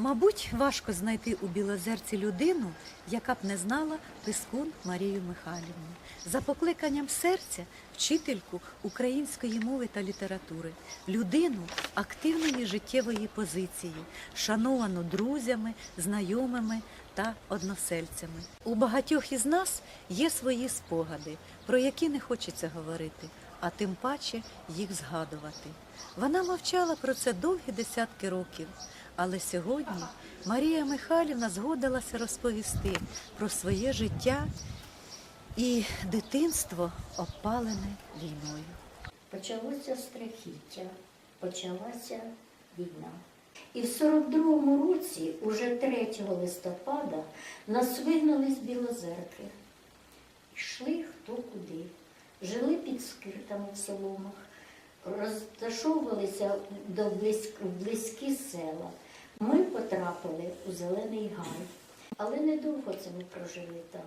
Мабуть, важко знайти у Білозерці людину, яка б не знала Пискун Марію Михайлівну. За покликанням серця вчительку української мови та літератури, людину активної життєвої позиції, шановану друзями, знайомими та односельцями. У багатьох із нас є свої спогади, про які не хочеться говорити, а тим паче їх згадувати. Вона мовчала про це довгі десятки років. Але сьогодні Марія Михайлівна згодилася розповісти про своє життя і дитинство обпалене війною. Почалося страхіття, почалася війна. І в 42-му році, уже 3 листопада, нас вигнали з Білозерки. Йшли хто куди. Жили під скиртами в соломах, розташовувалися до близькі села. Ми потрапили у Зелений Гай, але недовго це ми прожили там.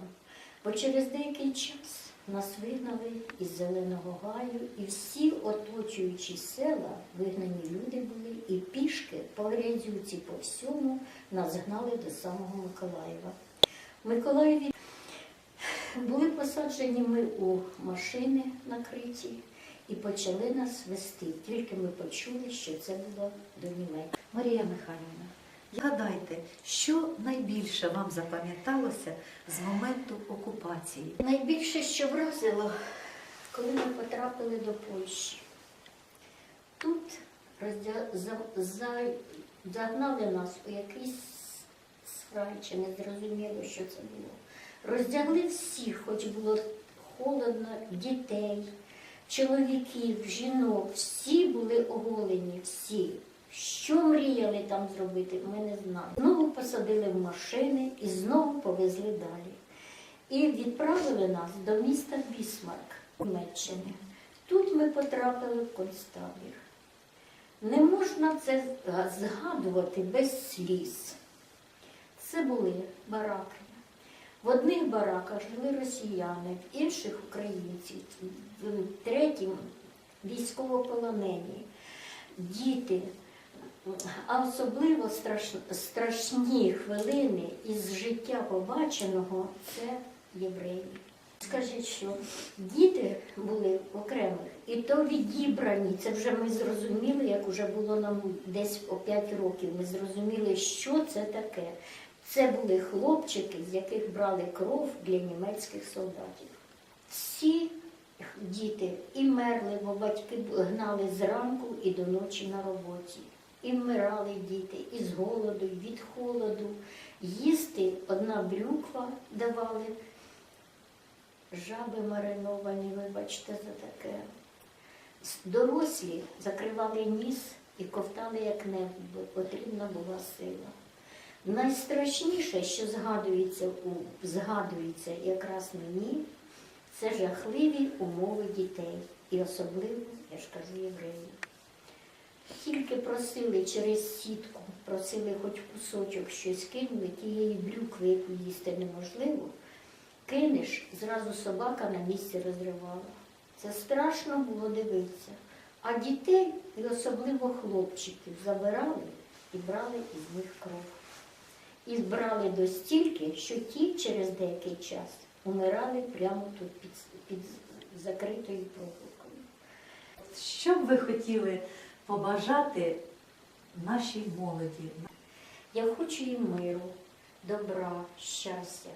Бо через деякий час нас вигнали із Зеленого Гаю, і всі оточуючі села вигнані люди були, і пішки по грязюці по всьому нас гнали до самого Миколаєва. В Миколаєві були посаджені ми у машини накриті і почали нас вести. Тільки ми почули, що це було до Німеччини. Марія Михайлівна, згадайте, що найбільше вам запам'яталося з моменту окупації? Найбільше, що вразило, коли ми потрапили до Польщі. Тут загнали нас у якийсь срай, чи не зрозуміло, що це було. Роздягли всіх, хоч було холодно, дітей, чоловіків, жінок, всі були оголені, всі. Що мріяли там зробити, ми не знали. Знову посадили в машини і знову повезли далі і відправили нас до міста Бісмарк Німеччини. Тут ми потрапили в концтабір. Не можна це згадувати без сліз. Це були бараки. В одних бараках жили росіяни, в інших українці, в третім військовополонені, діти. А особливо страш... страшні хвилини із життя побаченого це євреї. Скажіть, що діти були окремих, і то відібрані. Це вже ми зрозуміли, як вже було нам десь о 5 років. Ми зрозуміли, що це таке. Це були хлопчики, з яких брали кров для німецьких солдатів. Всі діти і мерли, бо батьки гнали зранку і до ночі на роботі. І вмирали діти із голоду, від холоду. Їсти одна брюква давали, жаби мариновані, вибачте за таке. Дорослі закривали ніс і ковтали як-небудь, бо потрібна була сила. Найстрашніше, що згадується, згадується якраз мені, це жахливі умови дітей. І особливо, я ж кажу, євреїв. Тільки просили через сітку, просили хоч кусочок щось кинули, тієї брюкви, яку їсти неможливо, кинеш, зразу собака на місці розривала. Це страшно було дивитися. А дітей, і особливо хлопчиків, забирали і брали із них кров. І брали до стільки, що ті через деякий час умирали прямо тут під, під закритою проволокою. Що б ви хотіли побажати нашій молоді? Я хочу їм миру, добра, щастя,